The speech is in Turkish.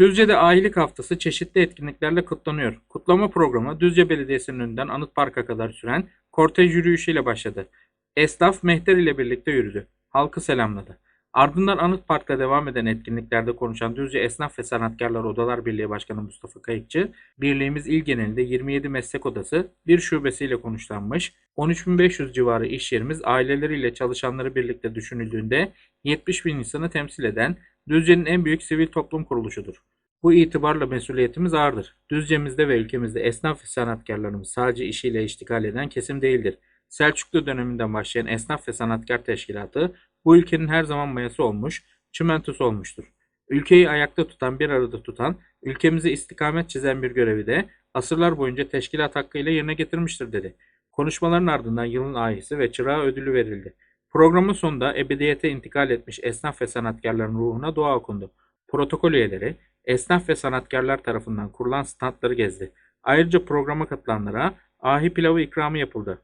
Düzce'de Ahilik Haftası çeşitli etkinliklerle kutlanıyor. Kutlama programı Düzce Belediyesi'nin önünden Anıt Park'a kadar süren kortej yürüyüşüyle başladı. Esnaf Mehter ile birlikte yürüdü. Halkı selamladı. Ardından Anıt Park'ta devam eden etkinliklerde konuşan Düzce Esnaf ve Sanatkarlar Odalar Birliği Başkanı Mustafa Kayıkçı, birliğimiz il genelinde 27 meslek odası, bir şubesiyle konuşlanmış, 13.500 civarı iş yerimiz aileleriyle çalışanları birlikte düşünüldüğünde 70 bin insanı temsil eden Düzce'nin en büyük sivil toplum kuruluşudur. Bu itibarla mesuliyetimiz ağırdır. Düzce'mizde ve ülkemizde esnaf ve sanatkarlarımız sadece işiyle iştigal eden kesim değildir. Selçuklu döneminden başlayan Esnaf ve Sanatkar Teşkilatı bu ülkenin her zaman mayası olmuş, çimentosu olmuştur. Ülkeyi ayakta tutan, bir arada tutan, ülkemize istikamet çizen bir görevi de asırlar boyunca teşkilat hakkıyla yerine getirmiştir dedi. Konuşmaların ardından yılın ahisi ve çırağı ödülü verildi. Programın sonunda ebediyete intikal etmiş esnaf ve sanatkarların ruhuna dua okundu. Protokol üyeleri, esnaf ve sanatkarlar tarafından kurulan standları gezdi. Ayrıca programa katılanlara ahi pilavı ikramı yapıldı.